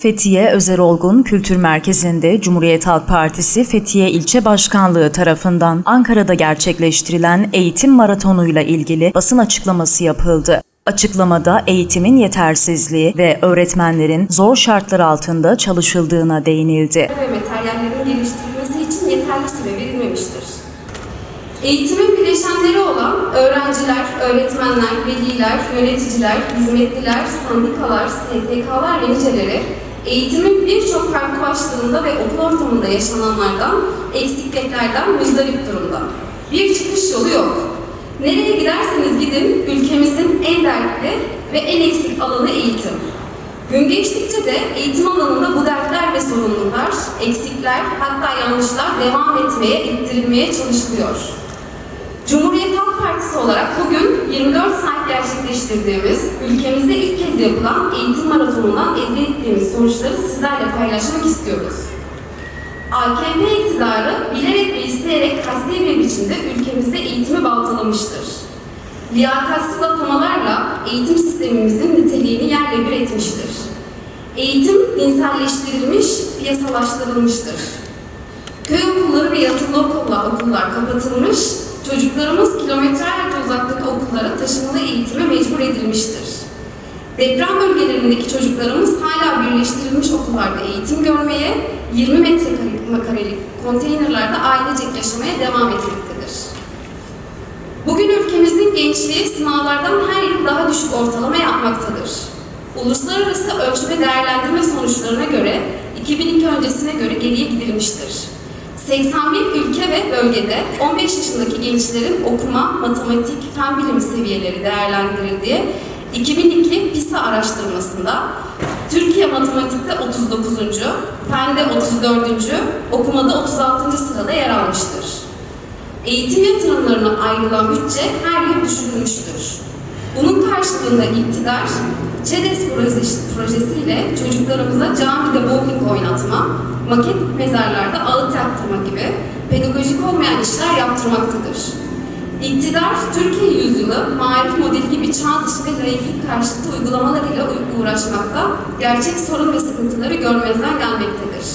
Fethiye Özer Olgun Kültür Merkezi'nde Cumhuriyet Halk Partisi Fethiye İlçe Başkanlığı tarafından Ankara'da gerçekleştirilen eğitim maratonuyla ilgili basın açıklaması yapıldı. Açıklamada eğitimin yetersizliği ve öğretmenlerin zor şartlar altında çalışıldığına değinildi. ve materyallerin geliştirilmesi için yeterli süre verilmemiştir. Eğitimin bileşenleri olan öğrenciler, öğretmenler, veliler, yöneticiler, hizmetliler, sendikalar, STK'lar ve niceleri eğitimin birçok farklı başlığında ve okul ortamında yaşananlardan, eksikliklerden müzdarip durumda. Bir çıkış yolu yok. Nereye giderseniz gidin, ülkemizin en dertli ve en eksik alanı eğitim. Gün geçtikçe de eğitim alanında bu dertler ve sorumluluklar, eksikler, hatta yanlışlar devam etmeye, ettirilmeye çalışılıyor. Cumhuriyet Halk Partisi olarak bugün 24 saat gerçekleştirdiğimiz, ülkemizde ilk kez yapılan eğitim maratonundan elde ettiğimiz sonuçları sizlerle paylaşmak istiyoruz. AKP iktidarı bilerek ve isteyerek kasti bir biçimde ülkemizde eğitimi baltalamıştır. Liyakatsiz atamalarla eğitim sistemimizin niteliğini yerle bir etmiştir. Eğitim dinselleştirilmiş, piyasalaştırılmıştır. Köy okulları ve yatılı okullar, okullar kapatılmış, çocuklarımız kilometrelerce uzaktaki okullara taşımalı eğitime mecbur edilmiştir. Deprem bölgelerindeki çocuklarımız hala birleştirilmiş okullarda eğitim görmeye, 20 metrekarelik konteynerlerde ailecek yaşamaya devam etmektedir. Bugün ülkemizin gençliği sınavlardan her yıl daha düşük ortalama yapmaktadır. Uluslararası ölçme değerlendirme sonuçlarına göre 2002 öncesine göre geriye gidilmiştir. 81 ülke ve bölgede 15 yaşındaki gençlerin okuma, matematik, fen bilimi seviyeleri değerlendirildiği 2002 PISA araştırmasında Türkiye matematikte 39. fende 34. okumada 36. sırada yer almıştır. Eğitim yatırımlarına ayrılan bütçe her yıl düşürülmüştür. Bunun karşılığında iktidar, ÇEDES projesi, projesiyle çocuklarımıza camide bowling oynatma, maket mezarlarda ağıt yaktırma gibi pedagojik olmayan işler yaptırmaktadır. İktidar, Türkiye yüzyılı, marif modeli gibi çağ dışı ve layıklık karşıtı uygulamalarıyla uğraşmakta, gerçek sorun ve sıkıntıları görmezden gelmektedir.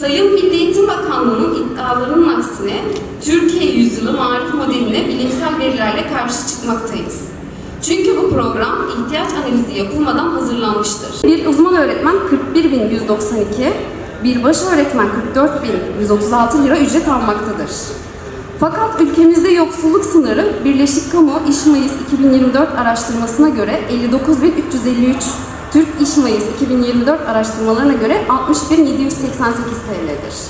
Sayın Milli Eğitim Bakanlığı'nın iddialarının aksine Türkiye yüzyılı marif modeline bilimsel verilerle karşı çıkmaktayız. Çünkü bu program ihtiyaç analizi yapılmadan hazırlanmıştır. Bir uzman öğretmen 41.192, bir baş öğretmen 44.136 lira ücret almaktadır. Fakat ülkemizde yoksulluk sınırı Birleşik Kamu İş Mayıs 2024 araştırmasına göre 59.353, Türk İş Mayıs 2024 araştırmalarına göre 60.788 TL'dir.